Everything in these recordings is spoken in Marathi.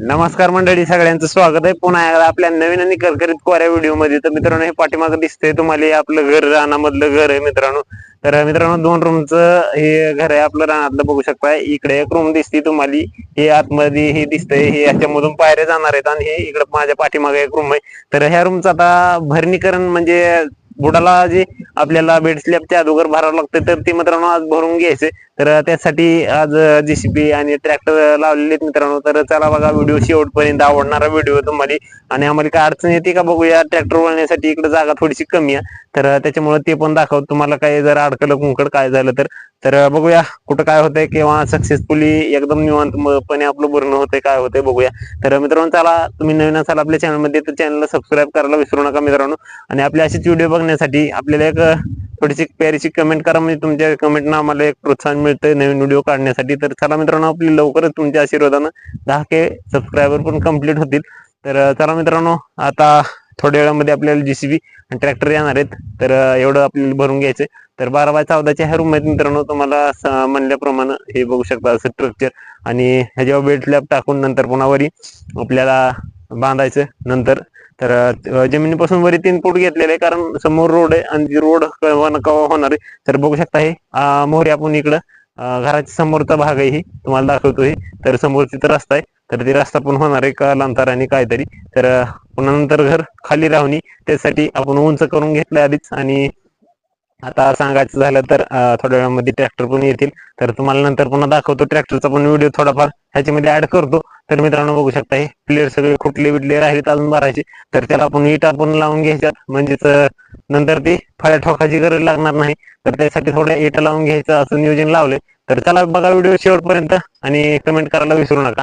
नमस्कार मंडळी सगळ्यांचं स्वागत आहे. पुन्हा एकदा आपल्या नवीन आणि करकरीत कोऱ्या व्हिडिओमध्ये. तर मित्रांनो हे पाठीमागं दिसतंय तुम्हाला हे आपलं घर रानामधलं घर आहे मित्रांनो. तर मित्रांनो दोन रूमचं हे घर आहे आपलं रानातलं बघू शकता. इकडे एक रूम दिसते तुम्हाला. हे आतमध्ये हे दिसतंय. हे याच्यामधून पायऱ्या जाणार आहेत आणि हे इकडे माझ्या पाठीमागे एक रूम आहे. तर ह्या रूमचं आता भरणीकरण म्हणजे बुडाला जे आपल्याला बेड स्लॅबच्या अगोदर भरावं लागतं तर ते मित्रांनो आज भरून घ्यायचे. तर त्यासाठी आज जेसीबी आणि ट्रॅक्टर लावलेले आहेत मित्रांनो. तर चला बघा व्हिडिओ शेवटपर्यंत आवडणारा व्हिडिओ तुम्हाला. आणि आम्हाला काय अडचण येते का बघूया ट्रॅक्टर वळण्यासाठी इकडे जागा थोडीशी कमी आहे. तर त्याच्यामुळे ते पण दाखवतो तुम्हाला काय जर अडकलं कुंकड काय झालं तर. तर बघूया कुठं काय होतंय किंवा सक्सेसफुली एकदम निवांतपणे आपलं पूर्ण होतंय काय होतंय बघूया. तर मित्रांनो चला तुम्ही नवीन असाल आपल्या चॅनलमध्ये तर चॅनलला सबस्क्राईब करायला विसरू नका मित्रांनो. आणि आपले असेच व्हिडिओ बघण्यासाठी आपल्याला एक थोडीशी प्यारीची कमेंट करा म्हणजे तुमच्या कमेंटनं आम्हाला एक प्रोत्साहन मिळतंय नवीन व्हिडिओ काढण्यासाठी. तर चला मित्रांनो आपली लवकरच तुमच्या आशीर्वादानं दहा के सबस्क्रायबर पण कंप्लीट होतील. तर चला मित्रांनो आता थोड्या वेळामध्ये आपल्याला जेसीबी आणि ट्रॅक्टर येणार आहेत. तर एवढं आपल्याला भरून घ्यायचं तर बारा बाय चौदाच्या ह्या रूममध्ये मित्रांनो. तुम्हाला म्हणल्याप्रमाणे हे बघू शकता असं स्ट्रक्चर आणि ह्याच्यावर बेड स्लॅब टाकून नंतर पुन्हा वरी आपल्याला बांधायचं नंतर. तर जमिनीपासून वरी तीन फूट घेतलेले कारण समोर रोड आहे आणि रोड कवा होणार आहे. तर बघू शकता हे मोहरी आपण इकडं घराच्या समोरचा भाग आहे ही. तुम्हाला दाखवतो हे तर समोरची तर रस्ता आहे. तर ते रस्ता पण होणार आहे का अंतराने काहीतरी. तर पुन्हा नंतर घर खाली राहुनी त्यासाठी आपण उंच करून घेतलं आधीच. आणि आता सांगायचं झालं तर थोड्या वेळामध्ये ट्रॅक्टर पण येतील. तर तुम्हाला नंतर पुन्हा दाखवतो. ट्रॅक्टरचा पण व्हिडिओ थोडाफार ह्याच्यामध्ये ऍड करतो. तर मित्रांनो बघू शकता हे प्लेअर सगळे कुठले बिटले राहिले अजून भरायचे. तर त्याला आपण इटा पण लावून घ्यायच्यात. म्हणजेच नंतर ती फळ्या ठोकाची गरज लागणार नाही. तर त्यासाठी थोड्या इटा लावून घ्यायचं असं नियोजन लावले तर चला बघा व्हिडिओ शेवटपर्यंत. आणि कमेंट करायला विसरू नका.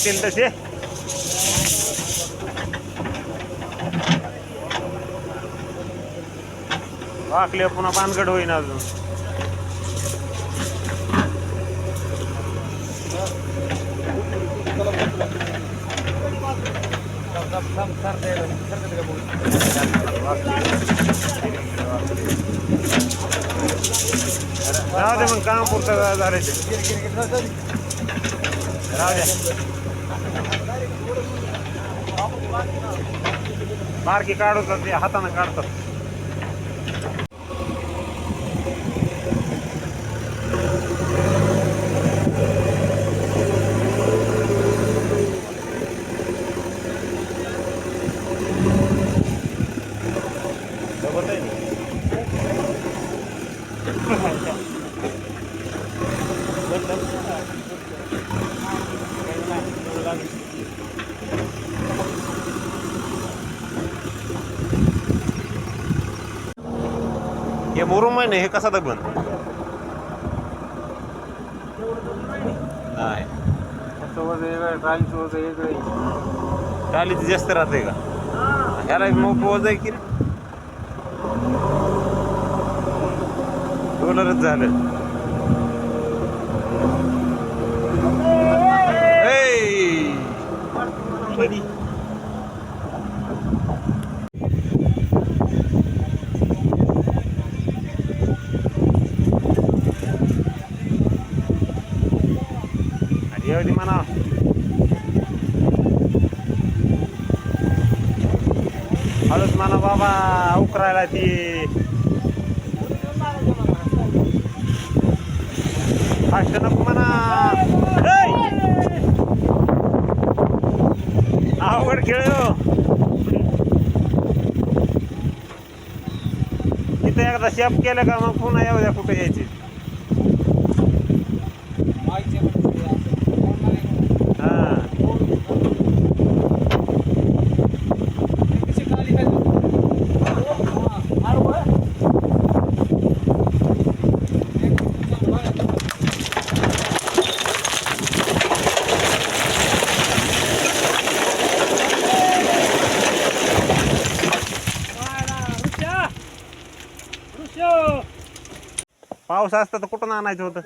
वागतील तसे. वाकले पुन्हा पानगड होईन अजून. राहू दे मग काम पुरतं झालं राहू द्या बारकी काढतात ते हाताने काढतात. सोबत आहे. हे मुरुम आहे ना हे कसा दबन नाही. टालीच जास्त राहते का? ह्याला मग वज आहे की डॉलरच झालं. दे म्हणा हळूच म्हणा बाबा उकरायला ती. फास्ट नको म्हणा. ऐ! अवघड खेळ आहे हो. तिथं एकदा शेप केलं का मग पुन्हा येऊ द्या कुठे यायचे. पाऊस असता तर कुठून आणायचं होतं?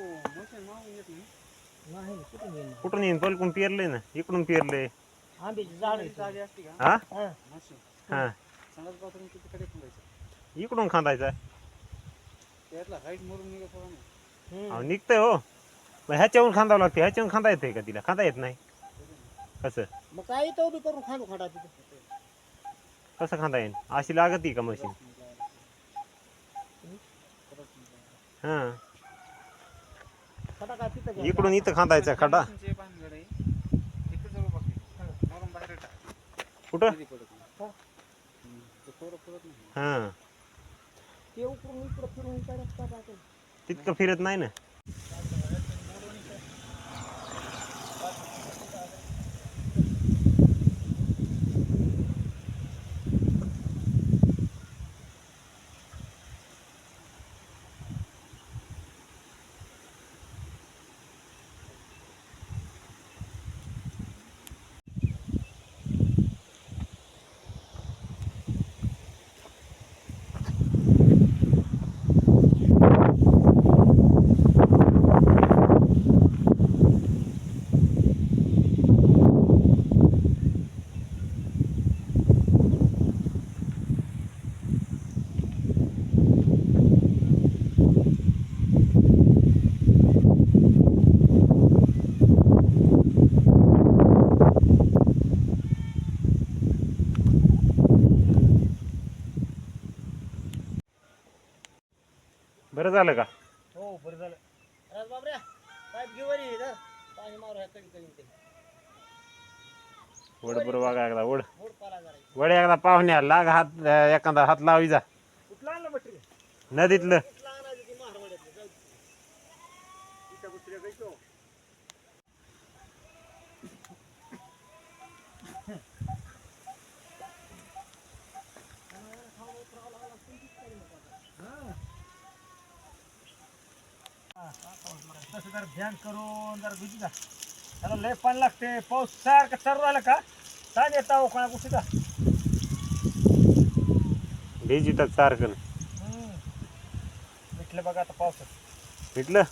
नाही. कुठून येईल? कुठून येईन? पलकून पेरलंय ना. इकडून. हा? हा. हा. इकडून खांदायचा. निघतंय हो. मग ह्याच्याहून खांदावं लागते. ह्याच्याहून खांदा येते का तिला? खांदा येत नाही. कसं? मग काही तो बी करून खांदू खडा तिथे? कसं खांदा येईल अशी लागत का मशीन? हा. काय तिथं घ्या. इकडून इथं खांदायचा खडा कुठं? हा. ते उकरून इकडं फिरून इकडं रस्ता टाकेल. तितकं फिरत नाही ना. बरं झालं का हो बरं झालं राज बाबऱ्या पाईप घेऊ वरी इथं. पाणी मारू ह्या कडी कडी ते. वड बरं बघा एकदा वड मोड पाला जरा. वड एकदा पाहुण्या लाग हात एखादा हात लावी जा कुठलं आणलं मटेरियल? नदीतलं कुठलं आणायचं ते महारवाड्यातलं? जाऊ दे. इथं कुठल्या गायचं? तसं जर ध्यान करून जर का त्याला लय पाणी लागते. पाऊस सारखं चालू राहिला का? सांग येता हो कोणा गोष्टीचा भिजितात सारखं भेटलं बघा आता पावसात भेटलं?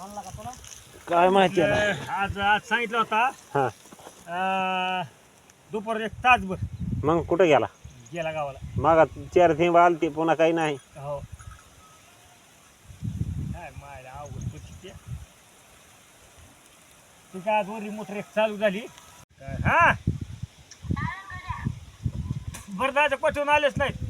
आणला का तुला? काय माहिती आज आज सांगितलं होता हा. अं, दुपार एक तासभर मग कुठं गेला? गेला गावाला. मागा चार थेंब आलते पुन्हा काही नाही. हो काय मायला अवघड परिस्थिती आहे. तुझ्या आजवर आज वरी मोटर एक चालू झाली. हा. बरं दादा पटवून आलेच नाहीत.